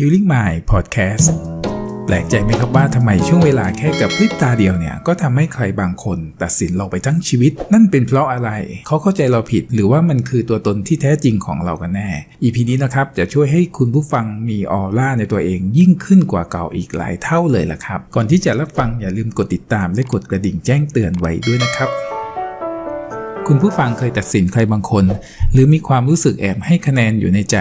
Healing Mind Podcast แปลกใจไหมครับว่าทำไมช่วงเวลาแค่กับพริบตาเดียวเนี่ย ก็ทำให้ใครบางคนตัดสินเราไปทั้งชีวิต นั่นเป็นเพราะอะไร เขาเข้าใจเราผิดหรือว่ามันคือตัวตนที่แท้จริงของเรากันแน่ EP นี้นะครับ จะช่วยให้คุณผู้ฟังมีออร่าในตัวเองยิ่งขึ้นกว่าเก่าอีกหลายเท่าเลยล่ะครับ ก่อนที่จะรับฟังอย่าลืมกดติดตามและกดกระดิ่งแจ้งเตือนไว้ด้วยนะครับ คุณผู้ฟังเคยตัดสินใครบางคน หรือมีความรู้สึกแอบให้คะแนนอยู่ในใจ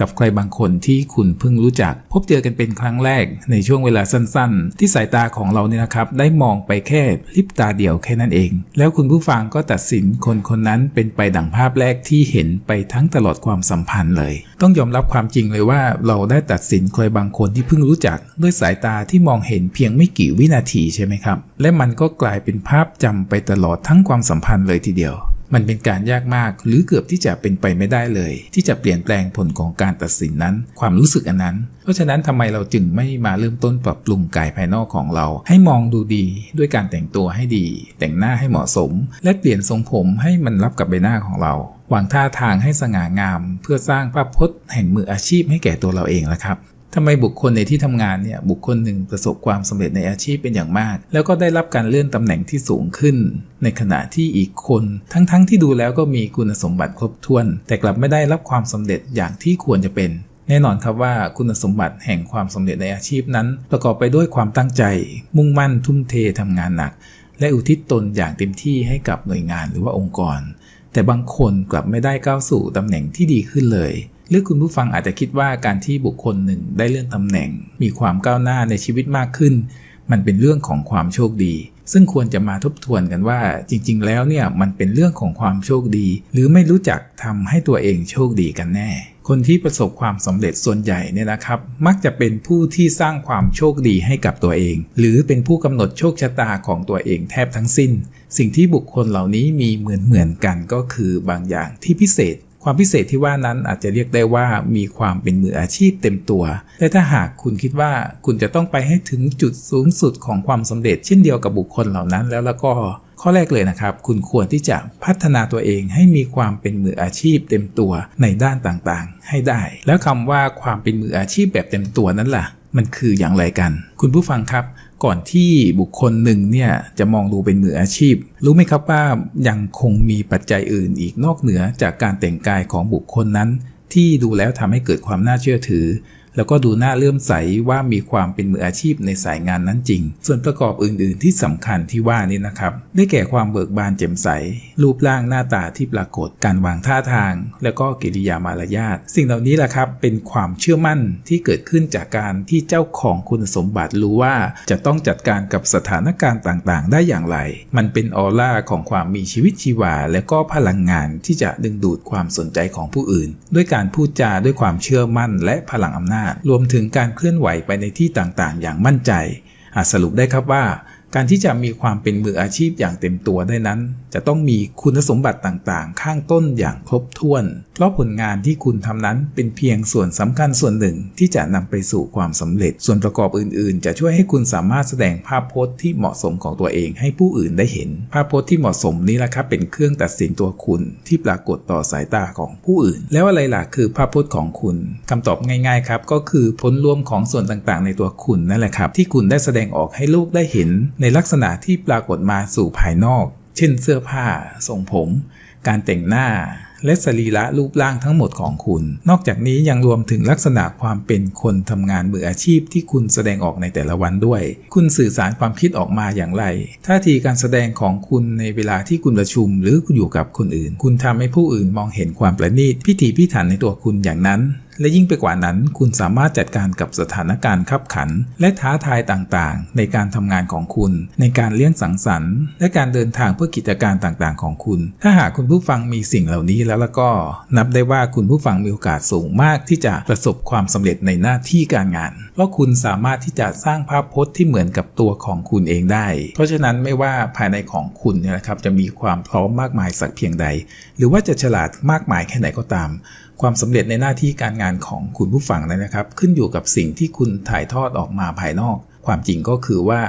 กับใครบางคนที่คุณเพิ่งรู้จัก พบเจอกันเป็นครั้งแรกในช่วงเวลาสั้นๆ ที่สายตาของเราเนี่ยนะครับ ได้มองไปแค่ลิบตาเดียวแค่นั้นเอง แล้วคุณผู้ฟังก็ตัดสินคนคนนั้นเป็นไปดังภาพแรกที่เห็นไปทั้งตลอดความสัมพันธ์เลย ต้องยอมรับความจริงเลยว่าเราได้ตัดสินใครบางคนที่เพิ่งรู้จัก ด้วยสายตาที่มองเห็นเพียงไม่กี่วินาทีใช่ไหมครับ และมันก็กลายเป็นภาพจำไปตลอดทั้งความสัมพันธ์เลยทีเดียว มันเป็นการยากมาก หรือเกือบที่จะเป็นไปไม่ได้เลย ที่จะเปลี่ยนแปลงผลของการตัดสินนั้น ความรู้สึกอันนั้น เพราะฉะนั้นทำไมเราจึงไม่มาเริ่มต้นปรับปรุงกายภายนอกของเรา ให้มองดูดีด้วยการแต่งตัวให้ดี แต่งหน้าให้เหมาะสม และเปลี่ยนทรงผมให้มันรับกับใบหน้าของเราวางท่าทางให้สง่างาม เพื่อสร้างภาพพจน์แห่งมืออาชีพให้แก่ตัวเราเองละครับ ทำไมบุคคลในที่ทำงานเนี่ยบุคคลหนึ่งประสบความสำเร็จในอาชีพเป็นอย่างมาก แล้วก็ได้รับการเลื่อนตำแหน่งที่สูงขึ้น ในขณะที่อีกคน ทั้งๆทที่ดูแล้วก็มีคุณสมบัติครบถ้วน แต่กลับไม่ได้รับความสำเร็จอย่างที่ควรจะเป็น แน่นอนครับว่าคุณสมบัติแห่งความสำเร็จในอาชีพนั้น ประกอบไปด้วยความตั้งใจ มุ่งมั่นทุ่มเททำงานหนัก และอุทิศตนอย่างเต็มที่ให้กับหน่วยงานหรือว่าองค์กร แต่บางคนกลับไม่ได้ก้าวสู่ตำแหน่งที่ดีขึ้นเลย หรือคุณผู้ฟังอาจจะคิดว่าการที่บุคคลหนึ่งได้เลื่อนตำแหน่ง มีความก้าวหน้าในชีวิตมากขึ้น มันเป็นเรื่องของความโชคดี ซึ่งควรจะมาทบทวนกันว่า จริง ๆ แล้วเนี่ยมันเป็นเรื่องของความโชคดี หรือไม่รู้จักทำให้ตัวเองโชคดีกันแน่ คนที่ประสบความสำเร็จส่วนใหญ่เนี่ยนะครับ มักจะเป็นผู้ที่สร้างความโชคดีให้กับตัวเอง หรือเป็นผู้กำหนดโชคชะตาของตัวเองแทบทั้งสิ้น สิ่งที่บุคคลเหล่านี้มีเหมือนเหมือนกันก็คือบางอย่างที่พิเศษ ความพิเศษที่ว่านั้นอาจจะเรียกได้ว่ามีความเป็นมืออาชีพเต็มตัว แต่ถ้าหากคุณคิดว่าคุณจะต้องไปให้ถึงจุดสูงสุดของความสำเร็จเช่นเดียวกับบุคคลเหล่านั้นแล้วแล้วก็ข้อแรกเลยนะครับ คุณควรที่จะพัฒนาตัวเองให้มีความเป็นมืออาชีพเต็มตัวในด้านต่างๆ ให้ได้ แล้วคำว่าความเป็นมืออาชีพแบบเต็มตัวนั้นล่ะ มันคืออย่างไรกัน คุณผู้ฟังครับ ก่อนที่บุคคลหนึ่งเนี่ยจะมองดูเป็นมืออาชีพ รู้ไหมครับว่ายังคงมีปัจจัยอื่นอีกนอกเหนือจากการแต่งกายของบุคคลนั้น ที่ดูแล้วทำให้เกิดความน่าเชื่อถือ แล้วก็ดูน่าเลื่อมใสว่ามีความเป็นมืออาชีพในสายงานนั้นจริง ส่วนประกอบอื่น ๆ ที่สำคัญที่ว่านี้นะครับ ได้แก่ความเบิกบานแจ่มใส รูปร่างหน้าตาที่ปรากฏ การวางท่าทาง แล้วก็กิริยามารยาท สิ่งเหล่านี้แหละครับเป็นความเชื่อมั่นที่เกิดขึ้นจากการที่เจ้าของคุณสมบัติรู้ว่าจะต้องจัดการกับสถานการณ์ต่าง ๆ ได้อย่างไร มันเป็นออร่าของความมีชีวิตชีวา และก็พลังงานที่จะดึงดูดความสนใจของผู้อื่น ด้วยการพูดจาด้วยความเชื่อมั่น และพลังอำนาจรวมถึงการเคลื่อนไหวไปในที่ต่างๆ อย่างมั่นใจ อาจสรุปได้ครับว่า การที่จะมีความเป็นมืออาชีพอย่างเต็มตัวได้นั้นจะต้องมีคุณสมบัติต่างๆ ข้างต้นอย่างครบถ้วน เพราะผลงานที่คุณทำนั้นเป็นเพียงส่วนสำคัญส่วนหนึ่งที่จะนำไปสู่ความสำเร็จ ส่วนประกอบอื่นๆ จะช่วยให้คุณสามารถแสดงภาพพจน์ที่เหมาะสมของตัวเองให้ผู้อื่นได้เห็น ภาพพจน์ที่เหมาะสมนี้แหละครับเป็นเครื่องตัดสินตัวคุณที่ปรากฏต่อสายตาของผู้อื่น แล้วอะไรล่ะคือภาพพจน์ของคุณคำตอบง่ายๆครับก็คือผลรวมของส่วนต่างๆ ในตัวคุณนั่นแหละครับที่คุณได้แสดงออกให้โลกได้เห็น ในลักษณะที่ปรากฏมาสู่ภายนอก เช่นเสื้อผ้าทรงผม การแต่งหน้า และสรีระรูปร่างทั้งหมดของคุณ นอกจากนี้ยังรวมถึงลักษณะความเป็นคนทำงานมืออาชีพที่คุณแสดงออกในแต่ละวันด้วย คุณสื่อสารความคิดออกมาอย่างไรท่าทีการแสดงของคุณในเวลาที่คุณประชุม หรือคุณอยู่กับคนอื่น คุณทำให้ผู้อื่นมองเห็นความประณีตพิถีพิถันในตัวคุณอย่างนั้น และยิ่งไปกว่านั้น คุณสามารถจัดการกับสถานการณ์ขับขัน และท้าทายต่างๆ ในการทำงานของคุณ ในการเลี้ยงสังสรรค์ และการเดินทางเพื่อกิจการต่างๆ ของคุณ ถ้าหากคุณผู้ฟังมีสิ่งเหล่านี้แล้วแล้วก็ นับได้ว่าคุณผู้ฟังมีโอกาสสูงมากที่จะประสบความสำเร็จในหน้าที่การงาน เพราะคุณสามารถที่จะสร้างภาพพจน์ที่เหมือนกับตัวของคุณเองได้ เพราะฉะนั้นไม่ว่าภายในของคุณเนี่ยนะครับจะมีความพร้อมมากมายสักเพียงใด หรือว่าจะฉลาดมากมายแค่ไหนก็ตาม ความสำเร็จในหน้าที่การงานของคุณผู้ฟังนั้นนะครับ ขึ้นอยู่กับสิ่งที่คุณถ่ายทอดออกมาภายนอก ความจริงก็คือว่า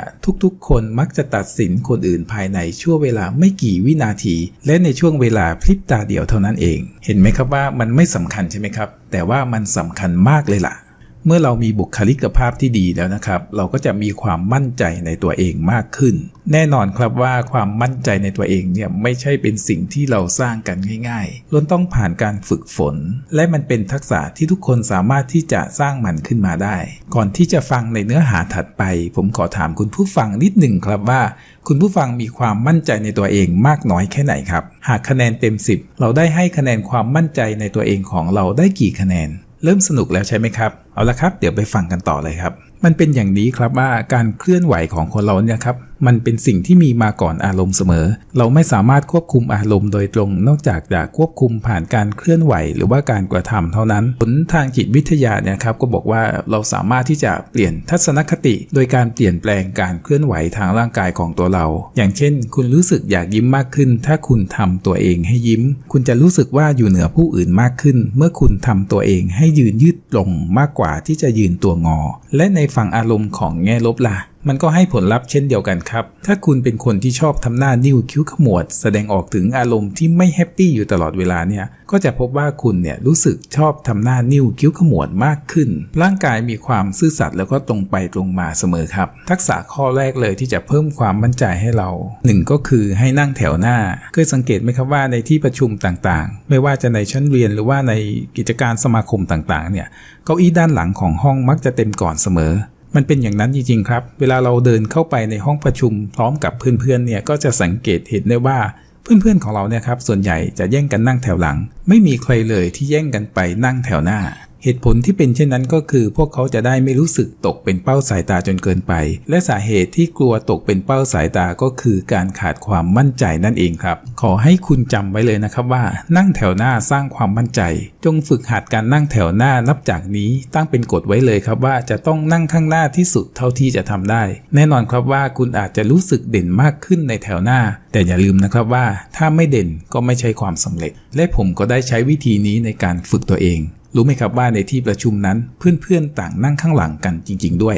ทุกๆ คนมักจะตัดสินคนอื่นภายในช่วงเวลาไม่กี่วินาที และในช่วงเวลาพริบตาเดียวเท่านั้นเอง เห็นไหมครับว่ามันไม่สำคัญใช่ไหมครับ แต่ว่ามันสำคัญมากเลยล่ะ เมื่อเรามีบุคลิกภาพที่ดีแล้วนะครับ เราก็จะมีความมั่นใจในตัวเองมากขึ้น แน่นอนครับว่าความมั่นใจในตัวเองเนี่ยไม่ใช่เป็นสิ่งที่เราสร้างกันง่ายๆล้วนต้องผ่านการฝึกฝน และมันเป็นทักษะที่ทุกคนสามารถที่จะสร้างมันขึ้นมาได้ ก่อนที่จะฟังในเนื้อหาถัดไป ผมขอถามคุณผู้ฟังนิดหนึ่งครับว่า คุณผู้ฟังมีความมั่นใจในตัวเองมากน้อยแค่ไหนครับ หากคะแนนเต็ม 10 เราได้ให้คะแนนความมั่นใจในตัวเองของเราได้กี่คะแนน เริ่มสนุกแล้วใช่ไหมครับ เอาละครับ เดี๋ยวไปฟังกันต่อเลยครับ มันเป็นอย่างนี้ครับว่าการเคลื่อนไหวของคนเราเนี่ยครับ มันเป็นสิ่งที่มีมาก่อนอารมณ์เสมอ เราไม่สามารถควบคุมอารมณ์โดยตรง นอกจากจะควบคุมผ่านการเคลื่อนไหว หรือว่าการกระทำเท่านั้น ผลทางจิตวิทยาเนี่ยครับก็บอกว่าเราสามารถที่จะเปลี่ยนทัศนคติ โดยการเปลี่ยนแปลงการเคลื่อนไหวทางร่างกายของตัวเรา อย่างเช่น คุณรู้สึกอยากยิ้มมากขึ้น ถ้าคุณทำตัวเองให้ยิ้ม คุณจะรู้สึกว่าอยู่เหนือผู้อื่นมากขึ้น เมื่อคุณทำตัวเองให้ยืนยืดตรงมากกว่าที่จะยืนตัวงอ และในฝั่งอารมณ์ของแง่ลบล่ะ มันก็ให้ผลลัพธ์เช่นเดียวกันครับ ถ้าคุณเป็นคนที่ชอบทำหน้านิ้วคิ้วขมวด แสดงออกถึงอารมณ์ที่ไม่แฮปปี้อยู่ตลอดเวลาเนี่ย ก็จะพบว่าคุณเนี่ยรู้สึกชอบทำหน้านิ้วคิ้วขมวดมากขึ้น ร่างกายมีความซื่อสัตย์แล้วก็ตรงไปตรงมาเสมอครับ ทักษะข้อแรกเลยที่จะเพิ่มความมั่นใจให้เราหนึ่งก็คือให้นั่งแถวหน้า เคยสังเกตไหมครับว่าในที่ประชุมต่างๆ ไม่ว่าจะในชั้นเรียนหรือว่าในกิจการสมาคมต่างๆ เนี่ย เก้าอี้ด้านหลังของห้องมักจะเต็มก่อนเสมอ มันเป็นอย่างนั้นจริงๆครับ เวลาเราเดินเข้าไปในห้องประชุมพร้อมกับเพื่อนๆเนี่ยก็จะสังเกตเห็นได้ว่าเพื่อนๆของเราเนี่ยครับส่วนใหญ่จะแย่งกันนั่งแถวหลัง ไม่มีใครเลยที่แย่งกันไปนั่งแถวหน้า เหตุผลที่เป็นเช่นนั้นก็คือ พวกเขาจะได้ไม่รู้สึกตกเป็นเป้าสายตาจนเกินไป และสาเหตุที่กลัวตกเป็นเป้าสายตาก็คือการขาดความมั่นใจนั่นเองครับ ขอให้คุณจำไว้เลยนะครับว่า นั่งแถวหน้าสร้างความมั่นใจ จงฝึกหัดการนั่งแถวหน้านับจากนี้ตั้งเป็นกฎไว้เลยครับว่าจะต้องนั่งข้างหน้าที่สุดเท่าที่จะทำได้ แน่นอนครับว่าคุณอาจจะรู้สึกเด่นมากขึ้นในแถวหน้า แต่อย่าลืมนะครับว่าถ้าไม่เด่นก็ไม่ใช่ความสำเร็จ และผมก็ได้ใช้วิธีนี้ในการฝึกตัวเอง รู้ไหมครับว่าในที่ประชุมนั้นเพื่อนๆต่างนั่งข้างหลังกันจริง ๆ ด้วย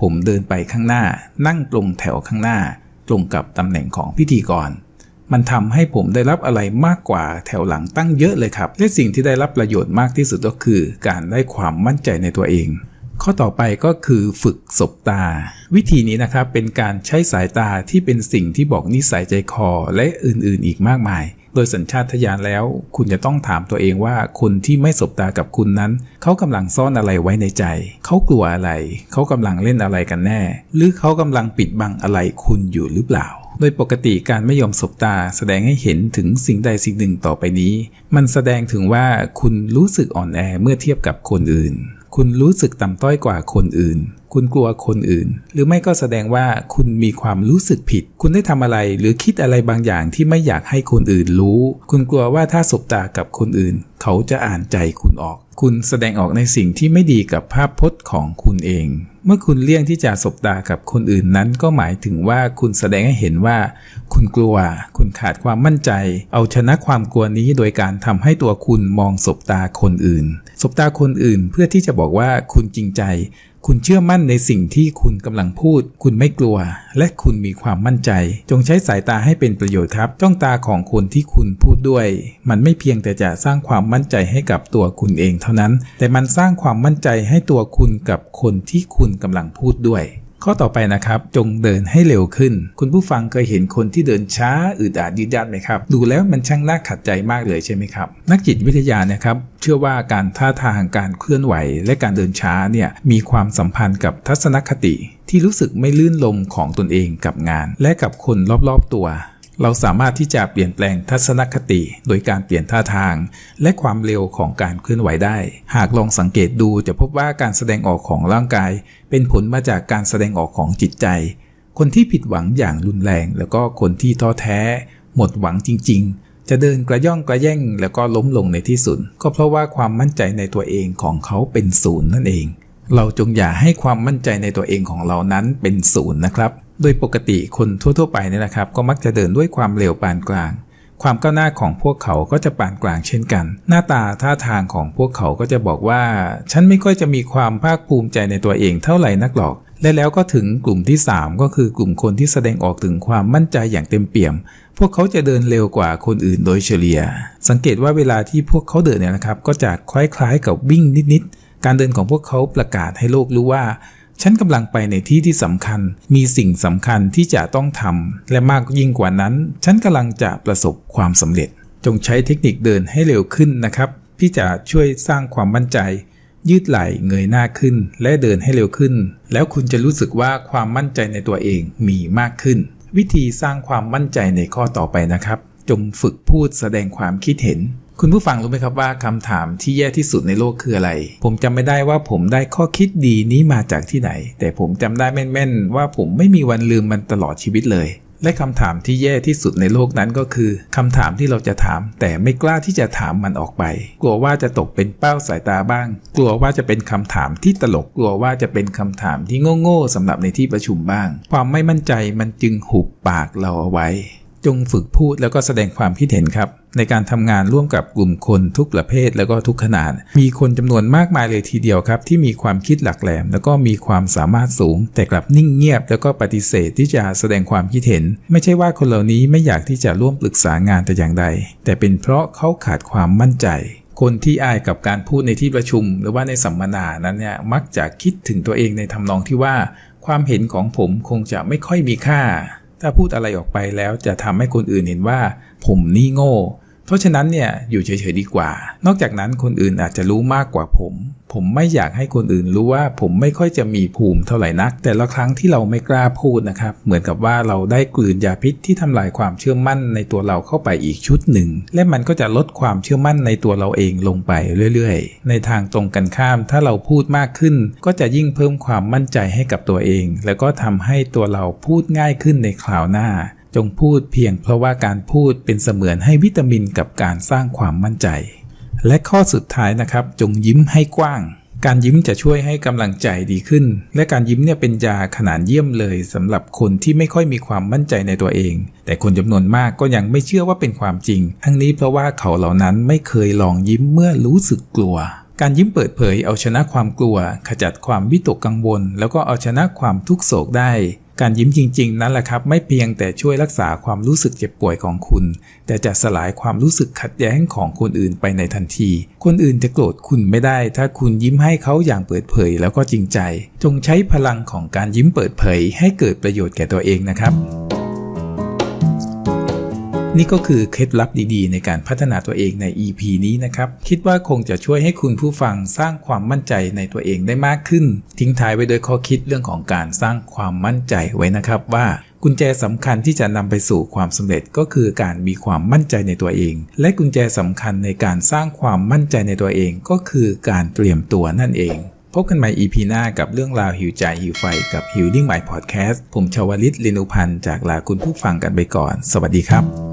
ผมเดินไปข้างหน้า นั่งตรงแถวข้างหน้า ตรงกับตำแหน่งของพิธีกร มันทำให้ผมได้รับอะไรมากกว่าแถวหลังตั้งเยอะเลยครับ และสิ่งที่ได้รับประโยชน์มากที่สุดก็คือ การได้ความมั่นใจในตัวเอง ข้อต่อไปก็คือฝึกสบตา วิธีนี้นะครับเป็นการใช้สายตาที่เป็นสิ่งที่บอกนิสัยใจคอและอื่นๆ อีกมากมาย โดยสัญชาตญาณแล้ว คุณจะต้องถามตัวเองว่าคนที่ไม่สบตากับคุณนั้น เขากำลังซ่อนอะไรไว้ในใจ เขากลัวอะไร เขากำลังเล่นอะไรกันแน่ หรือเขากำลังปิดบังอะไรคุณอยู่หรือเปล่า โดยปกติการไม่ยอมสบตา แสดงให้เห็นถึงสิ่งใดสิ่งหนึ่งต่อไปนี้ มันแสดงถึงว่าคุณรู้สึกอ่อนแอเมื่อเทียบกับคนอื่น คุณรู้สึกต่ำต้อยกว่าคนอื่น คุณกลัวคนอื่น หรือไม่ก็แสดงว่าคุณมีความรู้สึกผิด คุณได้ทำอะไรหรือคิดอะไรบางอย่างที่ไม่อยากให้คนอื่นรู้ คุณกลัวว่าถ้าสบตากับคนอื่น เขาจะอ่านใจคุณออก คุณแสดงออกในสิ่งที่ไม่ดีกับภาพพจน์ของคุณเอง เมื่อคุณเลี่ยงที่จะสบตากับคนอื่นนั้น ก็หมายถึงว่าคุณแสดงให้เห็นว่า คุณกลัว คุณขาดความมั่นใจ เอาชนะความกลัวนี้โดยการทำให้ตัวคุณมองสบตาคนอื่น สบตาคนอื่นเพื่อที่จะบอกว่าคุณจริงใจ คุณเชื่อมั่นในสิ่งที่คุณกำลังพูด คุณไม่กลัว และคุณมีความมั่นใจ จงใช้สายตาให้เป็นประโยชน์ครับ จ้องตาของคนที่คุณพูดด้วย มันไม่เพียงแต่จะสร้างความมั่นใจให้กับตัวคุณเองเท่านั้น แต่มันสร้างความมั่นใจให้ตัวคุณกับคนที่คุณกำลังพูดด้วย ข้อต่อไปนะครับ จงเดินให้เร็วขึ้น คุณผู้ฟังเคยเห็นคนที่เดินช้าอึดอัดยืดยัดไหมครับ ดูแล้วมันช่างน่าขัดใจมากเลยใช่ไหมครับ นักจิตวิทยานะครับ เชื่อว่าการท่าทางการเคลื่อนไหว และการเดินช้าเนี่ยมีความสัมพันธ์กับทัศนคติ ที่รู้สึกไม่ลื่นลมของตนเองกับงาน และกับคนรอบๆตัว เราสามารถที่จะเปลี่ยนแปลงทัศนคติ โดยการเปลี่ยนท่าทาง และความเร็วของการเคลื่อนไหวได้ หากลองสังเกตดูจะพบว่าการแสดงออกของร่างกาย เป็นผลมาจากการแสดงออกของจิตใจ คนที่ผิดหวังอย่างรุนแรง แล้วก็คนที่ท้อแท้ หมดหวังจริง ๆ จะเดินกระย่องกระแย่ง แล้วก็ล้มลงในที่สุด ก็เพราะว่าความมั่นใจในตัวเองของเขาเป็นศูนย์นั่นเอง เราจงอย่าให้ความมั่นใจในตัวเองของเรานั้นเป็นศูนย์นะครับ โดยปกติคนทั่วๆไปเนี่ยนะครับ ก็มักจะเดินด้วยความเร็วปานกลาง ความก้าวหน้าของพวกเขาก็จะปานกลางเช่นกัน หน้าตาท่าทางของพวกเขาก็จะบอกว่า ฉันไม่ค่อยจะมีความภาคภูมิใจในตัวเองเท่าไหร่นักหรอก และแล้วก็ถึงกลุ่มที่ 3 ก็คือกลุ่มคนที่แสดงออกถึงความมั่นใจอย่างเต็มเปี่ยม พวกเขาจะเดินเร็วกว่าคนอื่นโดยเฉลี่ย สังเกตว่าเวลาที่พวกเขาเดินเนี่ยนะครับ ก็จะคล้ายๆกับวิ่งนิดๆการเดินของพวกเขาประกาศให้โลกรู้ว่า ฉันกำลังไปในที่ที่สำคัญ มีสิ่งสำคัญที่จะต้องทำ และมากยิ่งกว่านั้น ฉันกำลังจะประสบความสำเร็จ จงใช้เทคนิคเดินให้เร็วขึ้นนะครับ ที่จะช่วยสร้างความมั่นใจ ยืดไหล่เงยหน้าขึ้น และเดินให้เร็วขึ้น แล้วคุณจะรู้สึกว่าความมั่นใจในตัวเองมีมากขึ้น วิธีสร้างความมั่นใจในข้อต่อไปนะครับ จงฝึกพูดแสดงความคิดเห็น คุณผู้ฟังรู้ไหมครับว่าคำถามที่แย่ที่สุดในโลกคืออะไร ผมจำไม่ได้ว่าผมได้ข้อคิดดีนี้มาจากที่ไหน แต่ผมจำได้แม่นๆ ว่าผมไม่มีวันลืมมันตลอดชีวิตเลย และคำถามที่แย่ที่สุดในโลกนั้นก็คือคำถามที่เราจะถาม แต่ไม่กล้าที่จะถามมันออกไป กลัวว่าจะตกเป็นเป้าสายตาบ้าง กลัวว่าจะเป็นคำถามที่ตลก กลัวว่าจะเป็นคำถามที่โง่ๆสำหรับในที่ประชุมบ้าง ความไม่มั่นใจมันจึงหุบปากเราเอาไว้ จงฝึกพูดแล้วก็แสดงความคิดเห็นครับ ในการทำงานร่วมกับกลุ่มคนทุกประเภทแล้วก็ทุกขนาด มีคนจำนวนมากมายเลยทีเดียวครับ ที่มีความคิดหลักแหลม แล้วก็มีความสามารถสูง แต่กลับนิ่งเงียบ แล้วก็ปฏิเสธที่จะแสดงความคิดเห็น ไม่ใช่ว่าคนเหล่านี้ไม่อยากที่จะร่วมปรึกษางานแต่อย่างใด แต่เป็นเพราะเขาขาดความมั่นใจคนที่อายกับการพูดในที่ประชุม หรือว่าในสัมมนานั้นเนี่ยมักจะคิดถึงตัวเองในทำนองที่ว่า ความเห็นของผมคงจะไม่ค่อยมีค่า ถ้าพูดอะไรออกไปแล้วจะทำให้คนอื่นเห็นว่า ผมนี่โง่ เพราะฉะนั้นเนี่ยอยู่เฉยๆดีกว่า นอกจากนั้นคนอื่นอาจจะรู้มากกว่าผม ผมไม่อยากให้คนอื่นรู้ว่าผมไม่ค่อยจะมีภูมิเท่าไหร่นัก แต่ละครั้งที่เราไม่กล้าพูดนะครับ เหมือนกับว่าเราได้กลืนยาพิษที่ทำลายความเชื่อมั่นในตัวเราเข้าไปอีกชุดหนึ่ง และมันก็จะลดความเชื่อมั่นในตัวเราเองลงไปเรื่อยๆ ในทางตรงกันข้าม ถ้าเราพูดมากขึ้น ก็จะยิ่งเพิ่มความมั่นใจให้กับตัวเอง แล้วก็ทำให้ตัวเราพูดง่ายขึ้นในคราวหน้า จงพูดเพียงเพราะว่าการพูดเป็นเสมือนให้วิตามินกับการสร้างความมั่นใจ และข้อสุดท้ายนะครับ จงยิ้มให้กว้าง การยิ้มจะช่วยให้กำลังใจดีขึ้น และการยิ้มเนี่ยเป็นยาขนาดเยี่ยมเลยสำหรับคนที่ไม่ค่อยมีความมั่นใจในตัวเอง แต่คนจำนวนมากก็ยังไม่เชื่อว่าเป็นความจริง ทั้งนี้เพราะว่าเขาเหล่านั้นไม่เคยลองยิ้มเมื่อรู้สึกกลัวการยิ้มเปิดเผยเอาชนะความกลัว ขจัดความวิตกกังวล แล้วก็เอาชนะความทุกโศกได้ การยิ้มจริง ๆ นั่นแหละครับ ไม่เพียงแต่ช่วยรักษาความรู้สึกเจ็บป่วยของคุณ แต่จะสลายความรู้สึกขัดแย้งของคนอื่นไปในทันที คนอื่นจะโกรธคุณไม่ได้ ถ้าคุณยิ้มให้เขาอย่างเปิดเผยแล้วก็จริงใจ จงใช้พลังของการยิ้มเปิดเผย ให้เกิดประโยชน์แก่ตัวเองนะครับ นี่ก็คือเคล็ดลับดีๆ ในการพัฒนาตัวเองใน EP นี้นะครับ คิดว่าคงจะช่วยให้คุณผู้ฟังสร้างความมั่นใจในตัวเองได้มากขึ้น ทิ้งท้ายไว้โดยข้อคิดเรื่องของการสร้างความมั่นใจไว้นะครับว่ากุญแจสำคัญที่จะนำไปสู่ความสำเร็จก็คือการมีความมั่นใจในตัวเอง และกุญแจสำคัญในการสร้างความมั่นใจในตัวเองก็คือการเตรียมตัวนั่นเอง พบกันใหม่ EP หน้ากับเรื่องราวหิวใจหิวไฟกับ Healing My Podcast ผมชาวลิตลินุพันธ์จากลาคุณผู้ฟังกันไปก่อน สวัสดีครับ